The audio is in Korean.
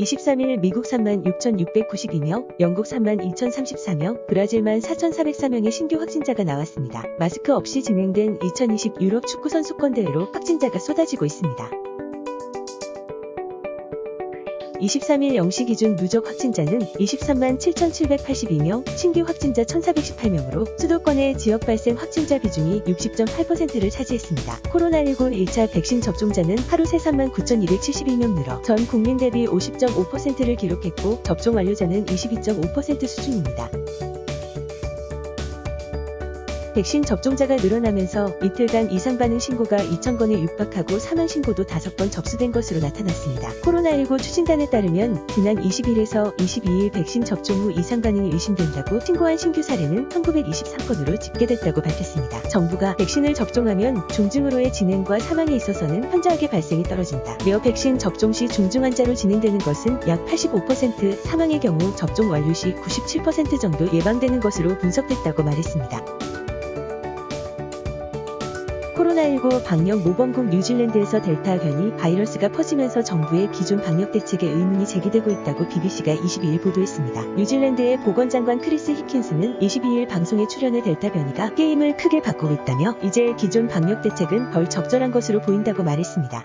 23일 미국 3만 6,692명, 영국 3만 2,034명, 브라질만 4,404명의 신규 확진자가 나왔습니다. 마스크 없이 진행된 2020 유럽 축구 선수권 대회로 확진자가 쏟아지고 있습니다. 23일 0시 기준 누적 확진자는 23만 7,782명, 신규 확진자 1,418명으로 수도권의 지역 발생 확진자 비중이 60.8%를 차지했습니다. 코로나19 1차 백신 접종자는 하루 새 3만 9,271명 늘어 전 국민 대비 50.5%를 기록했고 접종 완료자는 22.5% 수준입니다. 백신 접종자가 늘어나면서 이틀간 이상 반응 신고가 2,000건에 육박하고 사망 신고도 5건 접수된 것으로 나타났습니다. 코로나19 추진단에 따르면 지난 20일에서 22일 백신 접종 후 이상 반응이 의심된다고 신고한 신규 사례는 1,923건으로 집계됐다고 밝혔습니다. 정부가 백신을 접종하면 중증으로의 진행과 사망에 있어서는 현저하게 발생이 떨어진다. 메어 백신 접종 시 중증 환자로 진행되는 것은 약 85%, 사망의 경우 접종 완료 시 97% 정도 예방되는 것으로 분석됐다고 말했습니다. 코로나19 방역 모범국 뉴질랜드에서 델타 변이 바이러스가 퍼지면서 정부의 기존 방역 대책에 의문이 제기되고 있다고 BBC가 22일 보도했습니다. 뉴질랜드의 보건장관 크리스 히킨스는 22일 방송에 출연해 델타 변이가 게임을 크게 바꾸고 있다며 이제 기존 방역 대책은 덜 적절한 것으로 보인다고 말했습니다.